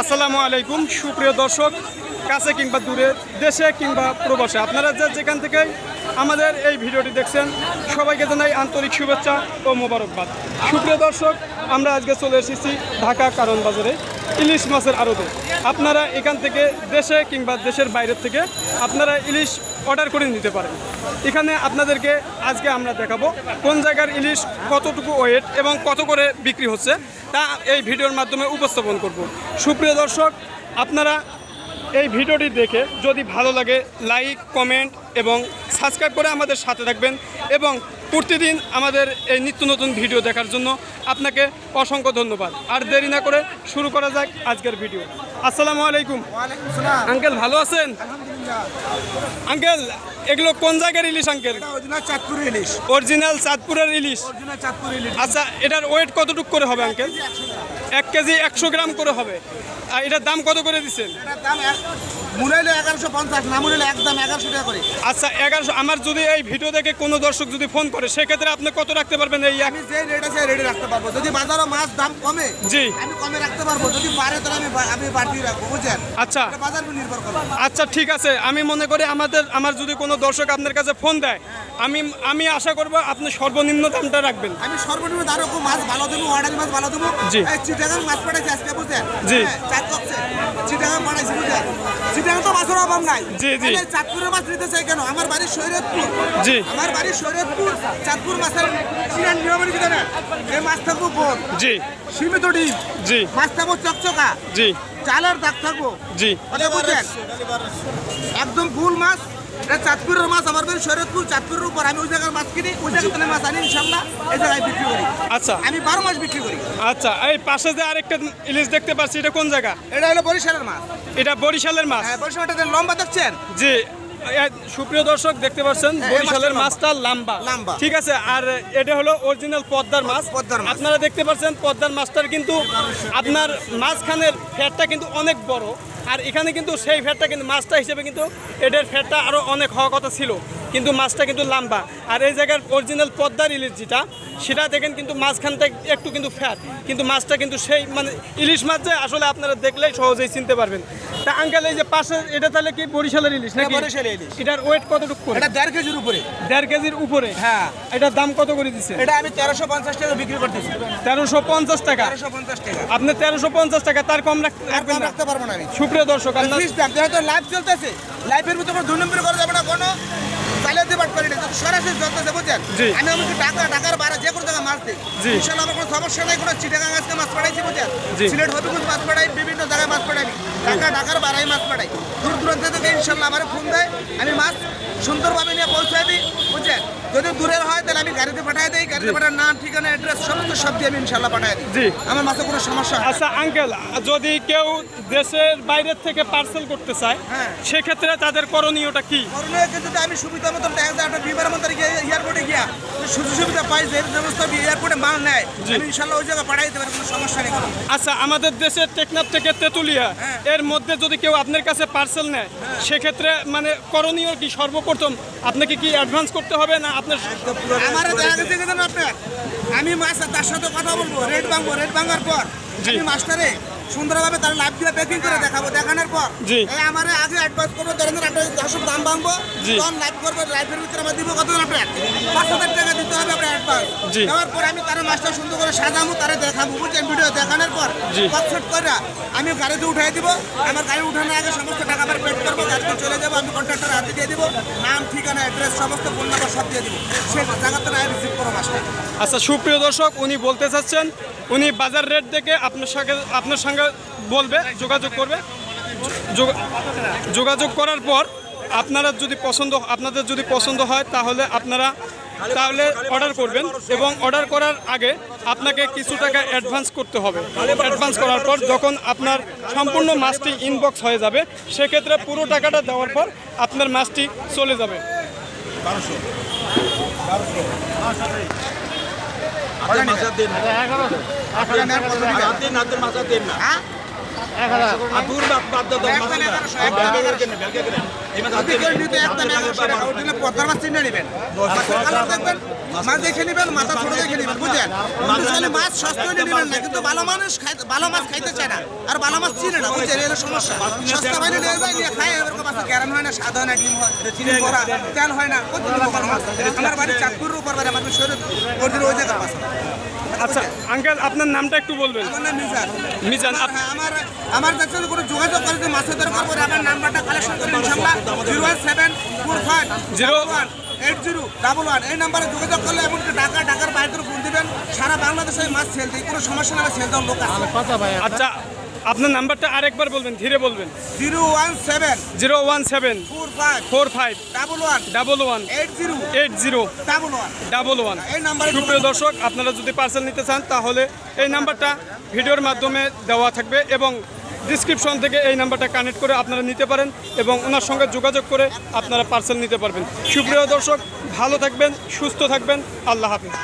আসসালামু আলাইকুম, সুপ্রিয় দর্শক, কাছে কিংবা দূরে, দেশে কিংবা প্রবাসে, আপনারা যে যেখান থেকে আমাদের এই ভিডিওটি দেখছেন, সবাইকে জানাই আন্তরিক শুভেচ্ছা ও মোবারকবাদ। সুপ্রিয় দর্শক, আমরা আজকে চলে এসেছি ঢাকা কারণ বাজারে, ইলিশ মাছের আড়তে। আপনারা এখান থেকে দেশে কিংবা দেশের বাইরের থেকে আপনারা ইলিশ অর্ডার করে নিতে পারেন। এখানে আপনাদেরকে আজকে আমরা দেখাবো কোন জায়গার ইলিশ, কতটুকু ওয়েট এবং কত করে বিক্রি হচ্ছে। তা এই ভিডিওর মাধ্যমে উপস্থাপন করব। সুপ্রিয় দর্শক, আপনারা এই ভিডিওটি দেখে যদি ভালো লাগে, লাইক, কমেন্ট এবং সাবস্ক্রাইব করে আমাদের সাথে থাকবেন এবং প্রতিদিন আমাদের এই নিত্য নতুন ভিডিও দেখার জন্য আপনাকে অসংখ্য ধন্যবাদ। আর দেরি না করে শুরু করা যাক আজকের ভিডিও। আসসালামু আলাইকুম। আঙ্কেল ভালো আছেন? আঙ্কেল এগুলো কোন জায়গার ইলিশ আঙ্কেল? চাঁদপুরের ইলিশ। অরিজিনাল চাঁদপুরের ইলিশ। আচ্ছা এটার ওয়েট কতটুকু করে হবে আঙ্কেল? এক কেজি একশো গ্রাম করে হবে। আর এটার দাম কত করে দিচ্ছেন? আচ্ছা এগারোশো আমার যদি এই ভিডিও দেখে কোনো দর্শক যদি ফোন করে সেক্ষেত্রে আপনি কত রাখতে পারবেন এই আমি যে রেট আছে রেটে রাখতে পারব। যদি বাজারে মাছ দাম কমে জি। আমি কমে রাখতে পারব। যদি পারে তাহলে আমি বা- আমি বাড়তি রাখব বুঝছেন? আচ্ছা। বাজার নির্ভর করবে আচ্ছা ঠিক আছে। আমি মনে করি আমাদের আমার যদি কোনো দর্শক আপনার কাছে ফোন দেয় আমি আমি আশা করব আপনি সর্বনিম্ন দামটা রাখবেন। আমি সর্বনিম্ন দারো মাছ ভালো দেবো অর্ডারি মাছ ভালো দেবো। জি। চিটাগাং মাছ পাঠাইছি আজকে বুঝছেন জি। হ্যাঁ, চিটাগাং পাঠাইছি বুঝছেন চিটাগাং তো মাছের অভাব নাই। জি, জি। চাঁদপুরের মাছ নিতে চাই কেন? আমার বাড়ি শরীয়তপুর জি। আমার বাড়ি শরীয়তপুর চাঁদপুর মাছের চিরান নিয়ম কি জানেন এই মাছ থাকব কোন? জি। সীমিত ডিম। জি। মাছ থাকব চকচকা। জি। চালের দাগ থাকব। জি। একদম ফুল মাছ। এটা চাঁদপুরের মাছ আমার বাড়ি শরীয়তপুর চাঁদপুরের উপর। আমি ওই জায়গার মাছ কিনি ওই জায়গা থেকে মাছ আনি ইনশাল্লাহ এই জায়গায় বিক্রি করি। আচ্ছা। আমি বারো মাস বিক্রি করি। আচ্ছা এই পাশে যে আরেকটা ইলিশ দেখতে পাচ্ছি এটা কোন জায়গা? এটা হলো বরিশালের মাছ। এটা বরিশালের মাছ? হ্যাঁ বরিশালটা লম্বা দেখছেন? জি সুপ্রিয় দর্শক দেখতে পাচ্ছেন হ্যাঁ, বরিশালের মাছটা লম্বা। লম্বা। ঠিক আছে আর এটা হলো অরিজিনাল পদ্মার মাছ। আপনারা দেখতে পাচ্ছেন পদ্মার মাছটার কিন্তু আপনার মাঝখানের ফ্যাটটা কিন্তু অনেক বড়। আর এখানে কিন্তু সেই ফ্যাটটা কিন্তু মাছটা হিসেবে কিন্তু এটার ফ্যাটটা আরও অনেক হওয়ার কথা ছিল। কিন্তু মাছটা কিন্তু লম্বা। আর এই জায়গার অরিজিনাল পদ্মার ইলিশ যেটা সেটা দেখেন কিন্তু মাঝখানটা একটু কিন্তু ফ্যাট কিন্তু মাছটা কিন্তু সেই মানে ইলিশ মাছ যে আসলে আপনারা দেখলেই সহজেই চিনতে পারবেন। তা আঙ্কেল এই যে পাশে এটা তাহলে কি বরিশালের ইলিশ নাকি? বরিশালের ইলিশ। এটার ওয়েট কতটুকু করে? এটা দেড় কেজির উপরে। দেড় কেজির উপরে? হ্যাঁ। এটার দাম কত করে দিচ্ছে এটা আমি তেরোশো পঞ্চাশ টাকা বিক্রি করতেছি। তেরোশো পঞ্চাশ টাকা? তেরোশো পঞ্চাশ টাকা। আপনি তেরোশো পঞ্চাশ টাকা তার কম রাখবেন না। রাখতে পারব না আমি। সুপ্রিয় দর্শক আপনার লাইভ চলতেছে লাইভের ভিতরে দুই নম্বর করা যাবে না কোনো। চালিয়ে দেবার করি না সরাসরি চলতেছে বুঝছেন। আমি আমাকে টাকা টাকার বাড়া যে কোনো জায়গায় মারতে ইনশাল্লাহ আমার কোনো সমস্যা নাই কোনো চিটাগাং আজকে মাছ পাঠাইছি বুঝছেন। সিলেট হবিগঞ্জ মাছ পাঠাই বিভিন্ন জায়গায় মাছ পাঠাই। টাকা ঢাকার বাড়াই মাছ পাঠাই। দূর দূরান্ত থেকে ইনশাল্লাহ আমার ফোন দেয় আমি মাছ সুন্দরভাবে নিয়ে পৌঁছায় দিই বুঝছেন যদি দূরের হয় তাহলে আমি গাড়িতে পাঠাই দিই। গাড়িতে পাঠার নাম ঠিকানা অ্যাড্রেস সমস্ত সব দিয়ে আমি ইনশাল্লাহ পাঠাই দিই। জি। আমার মাছে কোনো সমস্যা আচ্ছা আঙ্কেল যদি কেউ দেশের বাইরের থেকে পার্সেল করতে চায় হ্যাঁ। সেক্ষেত্রে তাদের করণীয়টা কি? করোনায় যদি আমি সুবিধা মতন দেখা যায় একটা বিমানের গিয়ে এয়ারপোর্টে গিয়া সুযোগ সুবিধা পাই যে সমস্ত এয়ারপোর্টে মাল নেয়। আমি ইনশাল্লাহ ওই জায়গায় পাঠাই দিতে পারি কোনো সমস্যা নেই আচ্ছা আমাদের দেশের টেকনাফ থেকে তেঁতুলিয়া হ্যাঁ। এর মধ্যে যদি কেউ আপনার কাছে পার্সেল নেয় সেক্ষেত্রে মানে করণীয় কি? সর্বপ্রথম আপনাকে কি অ্যাডভান্স করতে হবে না আপনার আমার দেখা গেছে কি জানেন আপনার আমি মাছ তার সাথে কথা বলব রেড ভাঙবো রেড ভাঙার পর। আমি মাস্টারে সুন্দরভাবে তার লাইভ দিয়ে প্যাকিং করে দেখাবো দেখানোর পর। এই আমার আগে অ্যাডভান্স করব ধরেন দাম ভাঙবো। তখন লাইভ করব লাইভের ভিতরে আমার দিব কত আপনার পাঁচ হাজার টাকা দিতে জি। দেওয়ার পর আমি তার মাছটা সুন্দর করে সাজাবো তারে দেখাবো বুঝছেন? ভিডিও দেখানোর পর জি। করে আমি গাড়িতে উঠাই দিব আমার গাড়ি উঠানোর আগে সমস্ত টাকা আমার পেড করব গাড়িতে চলে যাব আমি কন্ট্রাক্টর হাতে দিয়ে দিব নাম ঠিকানা অ্যাড্রেস সমস্ত ফোন নাম্বার সব দিয়ে দিব। সে জায়গাতে না রিসিভ করো মাছটা আচ্ছা সুপ্রিয় দর্শক উনি বলতে চাচ্ছেন উনি বাজার রেট দেখে আপনার সঙ্গে আপনার সঙ্গে বলবে যোগাযোগ করবে। যোগা- যোগাযোগ করার পর আপনারা যদি পছন্দ আপনাদের যদি পছন্দ হয় তাহলে আপনারা তাহলে অর্ডার করবেন এবং অর্ডার করার আগে আপনাকে কিছু টাকা অ্যাডভান্স করতে হবে। অ্যাডভান্স করার পর যখন আপনার সম্পূর্ণ মাছটি ইনবক্স হয়ে যাবে সেক্ষেত্রে পুরো টাকাটা দেওয়ার পর আপনার মাছটি চলে যাবে। হ্যাঁ দাও, একদম মাছ না। মাছ দেখে নেবেন, মাথা ছোট দেখে নেবেন, বুঝলেন? কিন্তু মাছ সস্তা নেবেন না, কিন্তু ভালো মানুষ ভালো মাছ খাইতে চায় না। আর ভালো মাছ চিনে না, বুঝলেন? এই সমস্যা। সস্তা পাইলে নিয়ে যায়, নিয়ে খায়, এরকম মাছের গ্যারান হয় না, স্বাদ হয় না, ডিম হয়, তেল হয় না, কত মাছ? আমার বাড়ি চাঁদপুরের উপর বাড়ি, আমার শরীর ওই জায়গার মাছ। আচ্ছা আঙ্কেল আপনার নামটা একটু বলবেন। আমার নাম মিজান। মিজান আমার- হ্যাঁ, আমার কাছে কোনো যোগাযোগ করে যে মাছের দরকার পড়ে আমার নাম্বারটা কালেকশন করে ইনশাআল্লাহ। Zero one seven four five zero one eight zero double one. এই নাম্বারে যোগাযোগ করলে এমনকি ঢাকা ঢাকার বাইরে ফোন দিবেন। সারা বাংলাদেশে মাছ সেল দিই কোনো সমস্যা না সেল দেওয়ার লোক আছে। আচ্ছা আপনার নাম্বারটা আরেকবার বলবেন ধীরে বলবেন। Zero one seven zero one seven four five four five double one double one eight zero eight zero double one double one এই নাম্বারে সুপ্রিয় দর্শক আপনারা যদি পার্সেল নিতে চান তাহলে এই নাম্বারটা ভিডিওর মাধ্যমে দেওয়া থাকবে এবং ডিসক্রিপশন থেকে এই নাম্বারটা কানেক্ট করে আপনারা নিতে পারেন এবং ওনার সঙ্গে যোগাযোগ করে আপনারা পার্সেল নিতে পারবেন। সুপ্রিয় দর্শক ভালো থাকবেন সুস্থ থাকবেন। আল্লাহ হাফিজ।